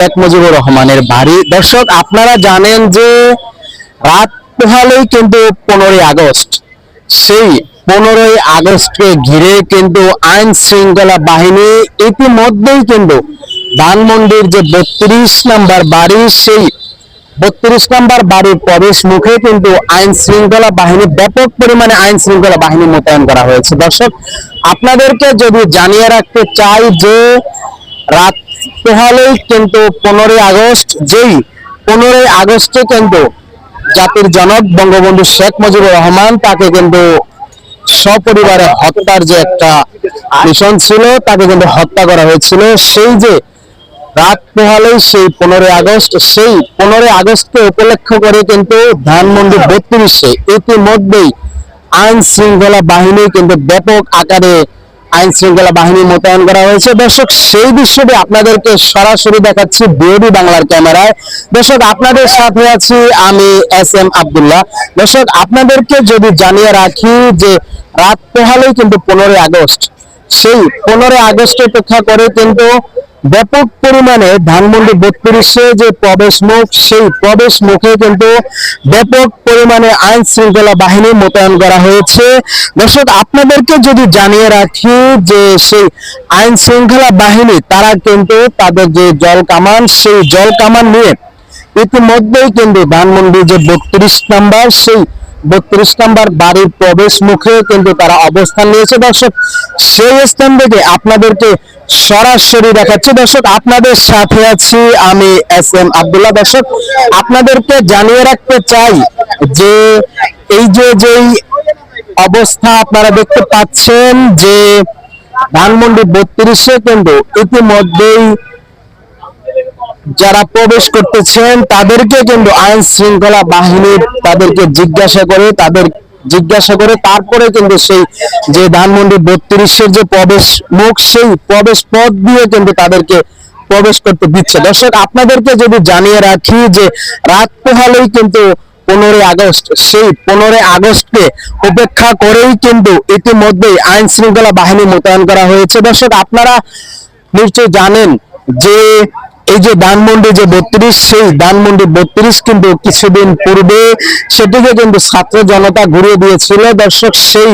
শেখ মুজিবুর রহমানের বাড়ি। দর্শক, আপনারা জানেন যে রাত পোহালেই কিন্তু পনেরোই আগস্ট, সেই পনেরোই আগস্টকে ঘিরে কিন্তু আইন শৃঙ্খলা বাহিনী ইতিমধ্যেই কিন্তু ধানমন্ডির যে বত্রিশ নাম্বার বাড়ি, সেই বত্রিশ নাম্বার বাড়ির প্রবেশ মুখে কিন্তু আইন শৃঙ্খলা বাহিনী, ব্যাপক পরিমাণে আইন শৃঙ্খলা বাহিনী মোতায়েন করা হয়েছে। দর্শক, আপনাদেরকে যদি জানিয়ে রাখতে চাই যে রাত পোহালেই কিন্তু পনেরোই আগস্ট, যেই পনেরোই আগস্টে কিন্তু জাতির জনক বঙ্গবন্ধু শেখ মুজিবুর রহমান তাকে কিন্তু সপরিবারে হত্যার যে একটা মিশন ছিল, তাকে কিন্তু হত্যা করা হয়েছিল। সেই যে রাত পোহালেই সেই পনেরোই আগস্ট, সেই পনেরোই আগস্টকে উপলক্ষ করে কিন্তু ধানমন্ডি বত্রিশে ইতিমধ্যেই আইন শৃঙ্খলা বাহিনী কিন্তু ব্যাপক আকারে আইন শৃঙ্খলা বাহিনী মোতায়েন করা হয়েছে। দর্শক, সেই দৃশ্যটি আপনাদেরকে সরাসরি দেখাচ্ছি বিওডি বাংলার ক্যামেরায়। দর্শক, আপনাদের সাথে আছি আমি এস এম আবদুল্লাহ। দর্শক, আপনাদেরকে যদি জানিয়ে রাখি যে রাত পোহালেই কিন্তু পনেরোই আগস্ট। সেই পনেরোই আগস্ট অপেক্ষা করে কিন্তু ব্যাপক পরিমাণে ধানমন্ডি বত্রিশে যে প্রবেশ মুখ, সেই প্রবেশ মুখে কিন্তু ব্যাপক পরিমাণে আইন শৃঙ্খলা বাহিনী মোতায়েন করা হয়েছে। দর্শক, আপনাদেরকে যদি জানিয়ে রাখি যে সেই আইন শৃঙ্খলা বাহিনী, তারা কিন্তু তাদের যে জল কামান, সেই জল কামান নিয়ে ইতিমধ্যেই কিন্তু ধানমন্ডি যে বত্রিশ নাম্বার, সেই বত্রিশ নাম্বার বাড়ির প্রবেশ মুখে কিন্তু তারা অবস্থান নিয়েছে। দর্শক, সেই স্থান থেকে আপনাদেরকে সরাসরি দেখাচ্ছি। দর্শক, আপনাদের সাথে আছি আমি এস এম আবদুল্লাহ। দর্শক, আপনাদেরকে জানিয়ে রাখতে চাই যে এই যে যেই অবস্থা আপনারা দেখতে পাচ্ছেন যে ধানমন্ডি বত্রিশে কিন্তু ইতিমধ্যেই যারা প্রবেশ করতেছেন, তাদেরকে কিন্তু আইন শৃঙ্খলা বাহিনী তাদেরকে জিজ্ঞাসা করে, তাদের জিজ্ঞাসা করে, তারপরে কিন্তু সেই যে ধানমন্ডি বত্রিশের যে প্রবেশ মুখ, সেই প্রবেশ পথ দিয়ে কিন্তু তাদেরকে প্রবেশ করতে দিচ্ছে। দর্শক, আপনাদেরকে যদি জানিয়ে রাখি যে রাত পোহালেই কিন্তু পনেরোই আগস্ট, সেই পনেরোই আগস্টকে উপেক্ষা করেই কিন্তু ইতিমধ্যেই আইন শৃঙ্খলা বাহিনী মোতায়েন করা হয়েছে। দর্শক, আপনারা নিশ্চয়ই জানেন যে এই যে ধানমন্ডি যে বত্রিশ, সেই ধানমন্ডি বত্রিশ কিন্তু কিছুদিন পূর্বে সেটিকে কিন্তু ছাত্র জনতা ঘুরিয়ে দিয়েছিল। দর্শক, সেই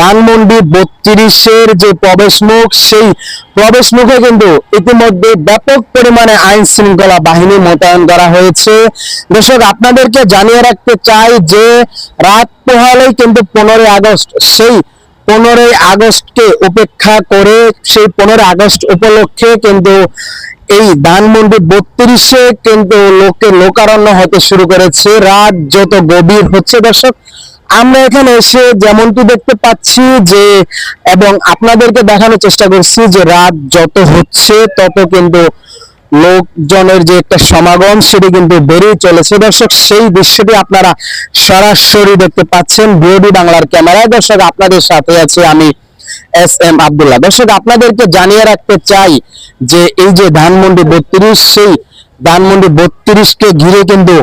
ধানমন্ডি বত্রিশের যে প্রবেশ মুখ, সেই প্রবেশ মুখে কিন্তু ইতিমধ্যে ব্যাপক পরিমাণে আইন শৃঙ্খলা বাহিনী মোতায়েন করা হয়েছে। দর্শক, আপনাদেরকে জানিয়ে রাখতে চাই যে রাত পোহালেই কিন্তু পনেরোই আগস্ট সেই পনেরোই আগস্টকে উপেক্ষা করে সেই পনেরোই আগস্ট উপলক্ষে কিন্তু এই ধানমন্ডি বত্রিশে কিন্তু লোকে লোকারণ্য হতে শুরু করেছে। রাত যত গভীর হচ্ছে দর্শক, আমরা এখানে এসে যেমনটি দেখতে পাচ্ছি যে, এবং আপনাদেরকে দেখানোর চেষ্টা করছি যে রাত যত হচ্ছে তত কিন্তু লোকজনের যে একটা সমাগম, সেটি কিন্তু বেড়েই চলেছে। দর্শক, সেই দৃশ্যটি আপনারা সরাসরি দেখতে পাচ্ছেন বিওডি বাংলার ক্যামেরায়। দর্শক, আপনাদের সাথে আছে আমি এস এম আবদুল্লাহ। দর্শক, আপনাদেরকে জানিয়ে রাখতে চাই যে এই যে ধানমন্ডি বত্রিশ, সেই ধানমন্ডি বত্রিশকে ঘিরে কিন্তু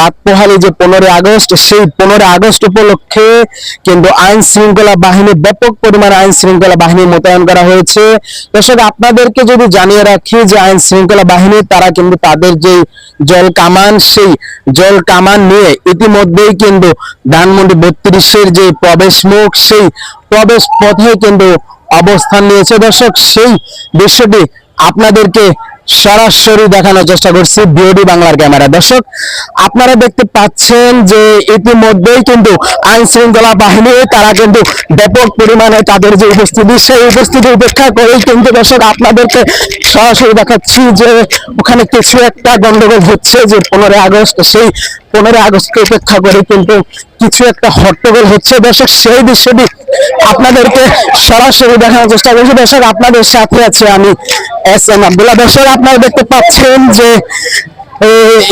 রাত পোহালি যে পনেরোই আগস্ট, সেই পনেরোই আগস্ট উপলক্ষে কিন্তু আইন শৃঙ্খলা বাহিনী ব্যাপক পরিমাণে আইন শৃঙ্খলা বাহিনী মোতায়েন করা হয়েছে। দর্শক, আপনাদেরকে যদি জানিয়ে রাখি যে আইন শৃঙ্খলা বাহিনী, তারা কিন্তু তাদের যে জল কামান, সেই জল কামান নিয়ে ইতিমধ্যেই কিন্তু ধানমন্ডি বত্রিশের যে প্রবেশ মুখ, সেই প্রবেশ পথে কিন্তু অবস্থান নিয়েছে। দর্শক, সেই দৃশ্যটি আপনাদেরকে সরাসরি দেখানোর চেষ্টা করছি বিওডি বাংলার ক্যামেরা। দর্শক, আপনারা দেখতে পাচ্ছেন যে ইতিমধ্যেই কিন্তু আইন শৃঙ্খলা বাহিনী, তারা কিন্তু ব্যাপক পরিমাণে তাদের যে উপস্থিতি, সেই উপস্থিতি উপেক্ষা করেই কিন্তু দর্শক আপনাদেরকে সরাসরি দেখাচ্ছি যে ওখানে কিছু একটা গন্ডগোল হচ্ছে যে পনেরোই আগস্ট, সেই পনেরোই আগস্টকে উপেক্ষা করে, কিন্তু কিছু একটা হট্টগোল হচ্ছে। দর্শক, সেই দৃশ্যটি আপনাদেরকে সরাসরি দেখানোর চেষ্টা করছি। দর্শক, আপনাদের সাথে আছে আমি এস এম আব্দুল্লাহ। দর্শক, আপনারা দেখতে পাচ্ছেন যে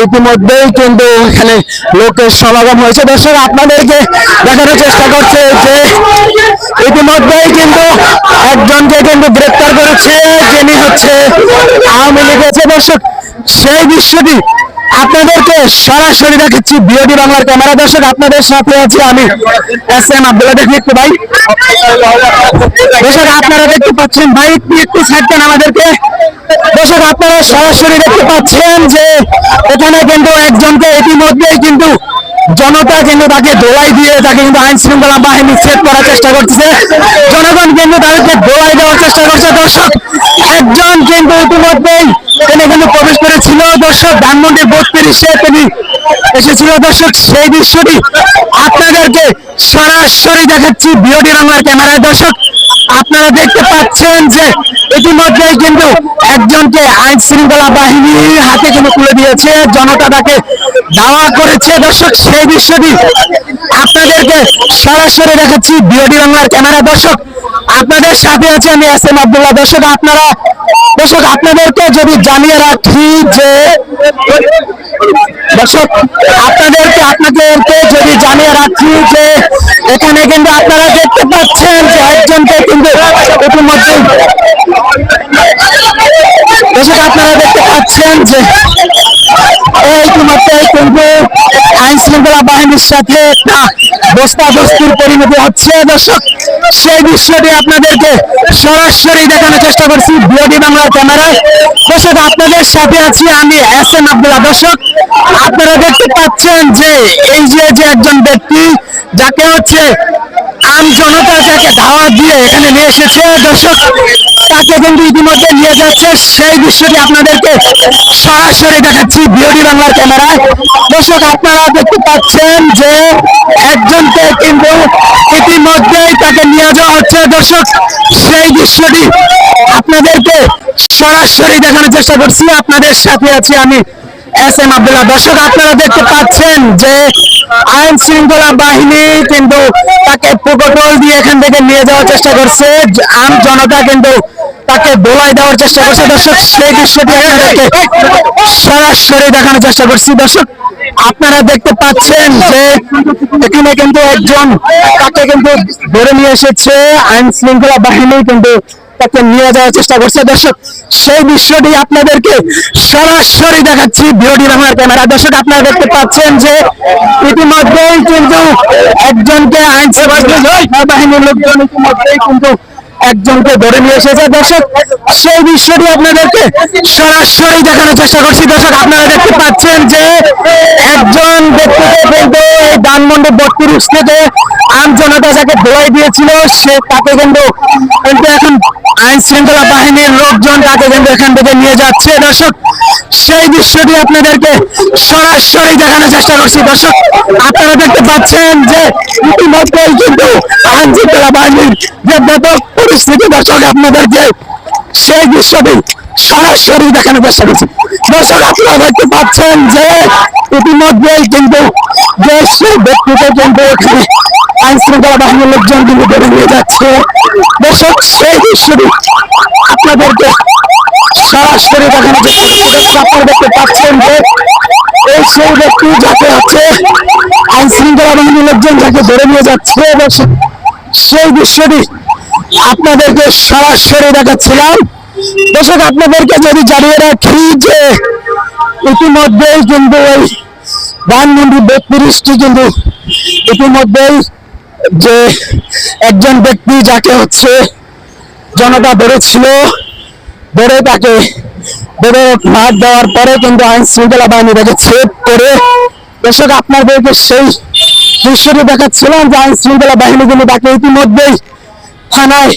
ইতিমধ্যেই কিন্তু এখানে লোকের সমাগম হয়েছে। দর্শক, আপনাদেরকে দেখানোর চেষ্টা করছে যে, ইতিমধ্যেই কিন্তু একজনকে কিন্তু গ্রেপ্তার করেছে, যিনি হচ্ছে আওয়ামী লীগের যে দর্শক, সেই দৃশ্যটি আপনাদেরকে সরাসরি দেখাচ্ছি বিওডি বাংলার ক্যামেরা দর্শক, আপনাদের সাথে আছি আমি এস এম আব্দুল্লাহ দেখি ভাই। দর্শক, আপনারা দেখতে পাচ্ছেন ভাই, একটু ছাড়তেন আমাদেরকে। দর্শক, আপনারা সরাসরি দেখতে পাচ্ছেন যে এখানে কিন্তু একজনকে ইতিমধ্যেই কিন্তু জনতা কিন্তু তাকে দোলাই দিয়ে তাকে কিন্তু আইন শৃঙ্খলা বাহিনী সেট করার চেষ্টা করতেছে। জনগণ কিন্তু তাদেরকে দোলাই দেওয়ার চেষ্টা করছে। দর্শক, একজন কিন্তু ইতিমধ্যেই করেছিল দর্শক ধানমন্ডির বত্রিশে তিনি এসেছিল দর্শক, সেই দৃশ্যটি আপনাদেরকে সরাসরি দেখাচ্ছি বিওডি বাংলার ক্যামেরায়। দর্শক, আপনারা দেখতে পাচ্ছেন যে ইতিমধ্যেই কিন্তু একজনকে আইন শৃঙ্খলা বাহিনীর হাতে কিন্তু তুলে দিয়েছে, জনতা তাকে দাওয়া করেছে। দর্শক, সেই দৃশ্যটি আপনাদেরকে সরাসরি দেখাচ্ছি বিওডি বাংলার ক্যামেরা দর্শক আপনাদের সাথে আছে আমি এস এম আব্দুল্লাহ। দর্শক, আপনারা দর্শক, আপনাদেরকে যদি জানিয়ে রাখি যে দর্শক, আপনাদেরকে আপনাদেরকে যদি জানিয়ে রাখি যে এখানে কিন্তু আপনারা দেখতে পাচ্ছেন যে একজনকে কিন্তু ইতিমধ্যে দর্শক, আপনারা দেখতে পাচ্ছেন যে ইতিমধ্যে কিন্তু আইন শৃঙ্খলা বাহিনীর সাথে বস্তাবস্তির পরিণতি হচ্ছে। দর্শক, সেই দৃশ্যটি আপনাদেরকে সরাসরি দেখানোর চেষ্টা করছি বিওডি বাংলার ক্যামেরায়। দর্শক, আপনাদের সাথে আছি আমি এস এম আব্দুল্লাহ। দর্শক, আপনারা দেখতে পাচ্ছেন যে এই যে যে একজন ব্যক্তি যাকে হচ্ছে আম জনতা যাকে ধাওয়া দিয়ে এখানে নিয়ে এসেছে। দর্শক তাকে কিন্তু ইতিমধ্যে নিয়ে যাচ্ছে। সেই দৃশ্যটি আপনাদেরকে সরাসরি দেখাচ্ছি বিওডি বাংলার ক্যামেরায়। দর্শক, আপনারা দেখতে পাচ্ছেন যে একজনকে কিন্তু ইতিমধ্যেই তাকে নিয়ে যাওয়া হচ্ছে। দর্শক, সেই দৃশ্যটি আপনাদেরকে সরাসরি দেখানোর চেষ্টা করছি। আপনাদের সাথে আছি আমি এস এম আবদুল্লাহ। দর্শক, আপনারা দেখতে পাচ্ছেন যে আইন শৃঙ্খলা বাহিনী কিন্তু তাকে প্রকটল দিয়ে এখান থেকে নিয়ে যাওয়ার চেষ্টা করছে। আম জনতা কিন্তু তাকে দোলাই দেওয়ার চেষ্টা করছে, দর্শক। সেই দৃশ্যটি আপনাদেরকে সরাসরি দেখানোর চেষ্টা করছি। দর্শক, আপনারা দেখতে পাচ্ছেন যে এখানে কিন্তু একজন তাকে কিন্তু ধরে নিয়ে এসেছে। আইন শৃঙ্খলা বাহিনী কিন্তু তাকে নিয়ে যাওয়ার চেষ্টা করছে। দর্শক, সেই দৃশ্যটি আপনাদেরকে সরাসরি দেখাচ্ছি বিওডি বাংলার ক্যামেরা। দর্শক, আপনারা দেখতে পাচ্ছেন যে ইতিমধ্যেই কিন্তু একজনকে আইন শৃঙ্খলা বাহিনীর লোকজন ইতিমধ্যেই কিন্তু একজনকে ধরে নিয়ে এসেছে। দর্শক, সেই দৃশ্যটি আপনাদেরকে সরাসরি দেখানোর চেষ্টা করছি। দর্শক, আপনারা দেখতে পাচ্ছেন যে একজন ব্যক্তিকে কিন্তু এই ধানমন্ডি বত্রিশ থেকে আম জনতা যাকে দোয়াই দিয়েছিল, সে তাকে কিন্তু কিন্তু এখন আইন শৃঙ্খলা বাহিনীর লোকজন তাকে কিন্তু এখান থেকে নিয়ে যাচ্ছে। দর্শক, সেই দৃশ্যটি আপনাদেরকে সরাসরি দেখানোর চেষ্টা করছি। দর্শক, আপনারা দেখতে পাচ্ছেন যে ইতিমধ্যেই কিন্তু আইন শৃঙ্খলা বাহিনীর যে ব্যাপক পরিস্থিতি দর্শক আপনাদেরকে সেই দৃশ্যটি সরাসরি দেখানোর চেষ্টা করছি দর্শক আপনারা দেখতে পাচ্ছেন যে ইতিমধ্যেই কিন্তু যে ব্যক্তিকে কিন্তু এখানে আইন শৃঙ্খলা বাহিনীর লোকজন কিন্তু ধরে নিয়ে যাচ্ছে। দর্শক, সেই দৃশ্যটি আপনাদেরকে সরাসরি দেখানোর চেষ্টা করছি আপনারা দেখতে পাচ্ছেন যে এই সেই ব্যক্তি যাকে হচ্ছে আইন শৃঙ্খলা বাহিনীর লোকজন যাকে ধরে নিয়ে যাচ্ছে দর্শক সেই দৃশ্যটি আপনাদেরকে সরাসরি দেখাচ্ছিলাম। দর্শক, আপনাদেরকে যদি জানিয়ে রাখি যে ইতিমধ্যেই কিন্তু ওই ধানমন্ডি বত্রিশটি কিন্তু ইতিমধ্যেই যে একজন ব্যক্তি যাকে হচ্ছে জনতা ধরেছিল, ধরে তাকে ধরে মার দেওয়ার পরে কিন্তু আইন শৃঙ্খলা বাহিনী তাকে ছেদ করে, দর্শক, আপনাদেরকে সেই দৃশ্যটি দেখাচ্ছিলাম যে আইন শৃঙ্খলা বাহিনী কিন্তু তাকে ইতিমধ্যেই থানায়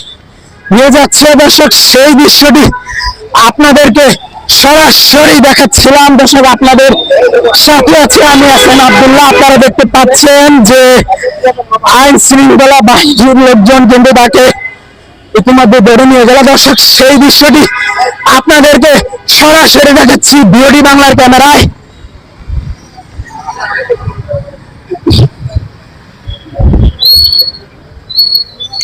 নিয়ে যাচ্ছে দর্শক, সেই দৃশ্যটি আপনাদেরকে সরাসরি দেখাচ্ছিলাম। দর্শক, আপনাদের সাথে আছে আমি আছেন আব্দুল্লাহ। আপনারা দেখতে পাচ্ছেন যে আইন শৃঙ্খলা বাহিনীর লোকজন কিন্তু তাকে ইতিমধ্যে ধরে নিয়ে গেল। দর্শক, সেই দৃশ্যটি আপনাদেরকে সরাসরি দেখাচ্ছি বিওডি বাংলার ক্যামেরায়।